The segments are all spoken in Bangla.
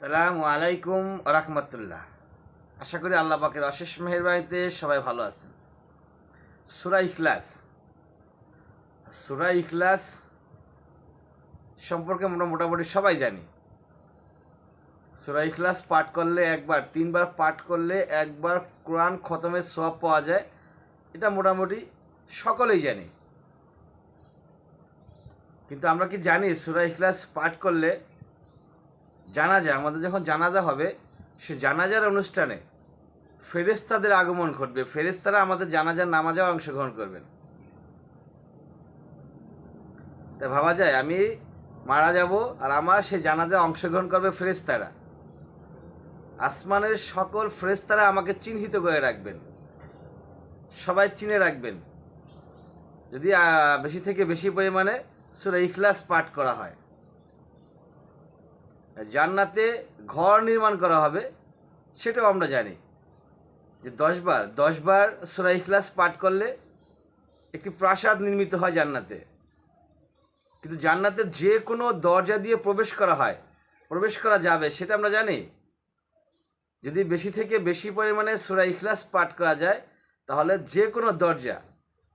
সালামু আলাইকুম রহমতুল্লাহ। আশা করি আল্লাহ পাকের অশেষ মেহরবানিতে সবাই ভালো আছেন। সুরা ইখলাস। সুরা ইখলাস সম্পর্কে আমরা মোটামুটি সবাই জানি। সুরা ইখলাস পাঠ করলে একবার, তিনবার পাঠ করলে একবার কোরআন খতমের সব পাওয়া যায়, এটা মোটামুটি সকলেই জানি। কিন্তু আমরা কি জানি সুরা ইখলাস পাঠ করলে জানাজা, আমাদের যখন জানাজা হবে, সে জানাজার অনুষ্ঠানে ফেরেস্তাদের আগমন ঘটবে। ফেরেস্তারা আমাদের জানাজার নামাজেও অংশগ্রহণ করবেন। তা ভাবা যায়, আমি মারা যাব আর আমার সে জানাজায় অংশগ্রহণ করবে ফেরেস্তারা আসমানের সকল ফেরেস্তারা আমাকে চিহ্নিত করে রাখবেন। সবাই চিনে রাখবেন। যদি বেশি থেকে বেশি পরিমাণে সুরা ইখলাস পাঠ করা হয়। জান্নাতে ঘর নির্মাণ করা হবে, সেটাও আমরা জানি। যে দশবার দশবার সুরা ইখলাস পাঠ করলে একটি প্রাসাদ নির্মিত হয় জান্নাতে। কিন্তু জান্নাতের যে কোনো দরজা দিয়ে প্রবেশ করা হয়, প্রবেশ করা যাবে, সেটা আমরা জানি। যদি বেশি থেকে বেশি পরিমাণে সুরা ইখলাস পাঠ করা যায়, তাহলে যে কোনো দরজা,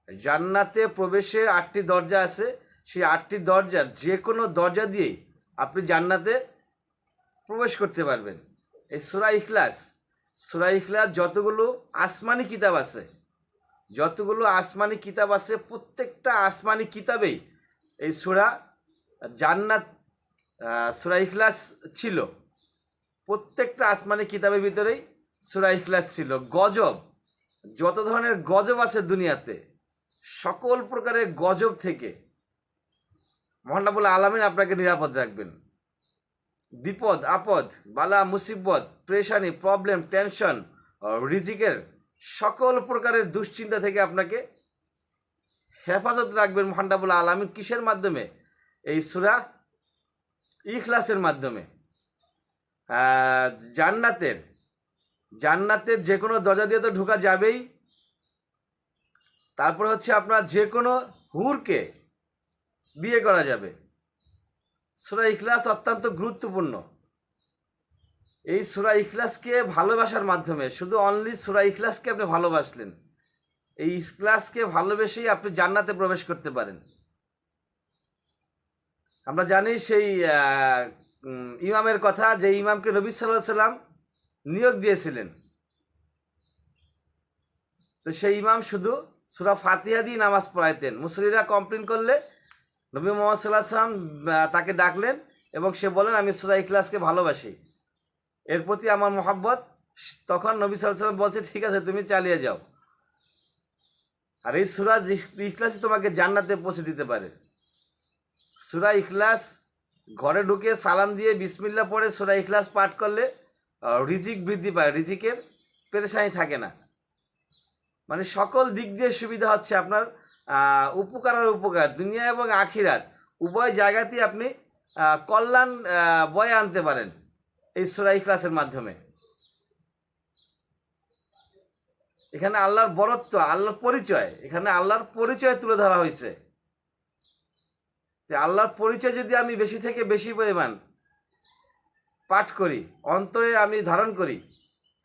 জান্নাতে প্রবেশের আটটি দরজা আছে, সেই আটটি দরজার যে কোনো দরজা দিয়েই আপনি জান্নাতে প্রবেশ করতে পারবেন। এই সুরা ইখলাস সুরা ইখলাস যতগুলো আসমানি কিতাব আছে, যতগুলো আসমানি কিতাব আছে, প্রত্যেকটা আসমানি কিতাবেই এই সুরা জান্নাত সুরা ইখলাস ছিল। প্রত্যেকটা আসমানি কিতাবের ভিতরেই সুরা ইখলাস ছিল। গজব, যত ধরনের গজব আছে দুনিয়াতে, সকল প্রকারের গজব থেকে মহানাবুল আলমিন আপনাকে নিরাপদ রাখবেন। বিপদ, আপদ, বালা, মুসিবত, প্রেশানি প্রবলেম টেনশন রিজিকের সকল প্রকারের দুশ্চিন্তা থেকে আপনাকে হেফাজত রাখবেন মহান্ডাবুল আলমিন। কিসের মাধ্যমে? এই সুরা ইখলাসের মাধ্যমে। জান্নাতের জান্নাতের যে কোনো দরজা দিয়ে তো ঢোকা যাবেই। তারপর হচ্ছে আপনার যে কোনো হুরকে বিয়ে করা যাবে। সুরা ইখলাস অত্যন্ত গুরুত্বপূর্ণ। এই সুরা ইখলাসকে ভালোবাসার মাধ্যমে, শুধু অনলি সুরা ইখলাসকে আপনি ভালোবাসলেন, এই ইখলাসকে ভালোবেসেই আপনি জান্নাতে প্রবেশ করতে পারেন। আমরা জানি সেই ইমামের কথা, যে ইমামকে নবী সাল্লাহ সাল্লাম নিয়োগ দিয়েছিলেন। তো সেই ইমাম শুধু সুরা ফাতিহা দিয়ে নামাজ পড়াইতেন। মুসলিরা কমপ্লেন করলে নবী মোহাম্মদ সাল্লাহ সাল্লাম তাকে ডাকলেন এবং সে বলেন আমি সুরা ইখলাসকে ভালোবাসি। এর প্রতি আমার মোহাব্বত। তখন নবী সাল্লাম বলছে, ঠিক আছে, তুমি চালিয়ে যাও। আর এই সুরা ইখলাসই তোমাকে জান্নাতে পৌঁছে দিতে পারে। সুরা ইখলাস ঘরে ঢুকে সালাম দিয়ে বিসমিল্লা পড়ে সুরা ইখলাস পাঠ করলে রিজিক বৃদ্ধি পায়। রিজিকের পেরেশানি থাকে না। মানে সকল দিক দিয়ে সুবিধা হচ্ছে আপনার উপকার আর উপকার, দুনিয়া এবং আখিরাত, উভয় জায়গাতেই আপনি কল্যাণ বয়ে আনতে পারেন এই সুরা ইখলাসের মাধ্যমে। এখানে আল্লাহর বরত্ব, আল্লাহর পরিচয়, এখানে আল্লাহর পরিচয় তুলে ধরা হয়েছে। আল্লাহর পরিচয় যদি আমি বেশি থেকে বেশি পরিমাণ পাঠ করি, অন্তরে আমি ধারণ করি,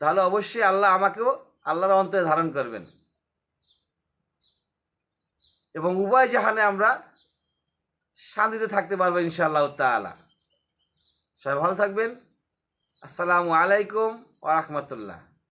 তাহলে অবশ্যই আল্লাহ আমাকেও আল্লাহর অন্তরে ধারণ করবেন। এবং উভয় জাহানে আমরা শান্তিতে থাকতে পারব ইনশাআল্লাহ তালা সবাই ভালো থাকবেন। আসসালামু আলাইকুম ওরহমতুল্লাহ রাহমাতুল্লাহ।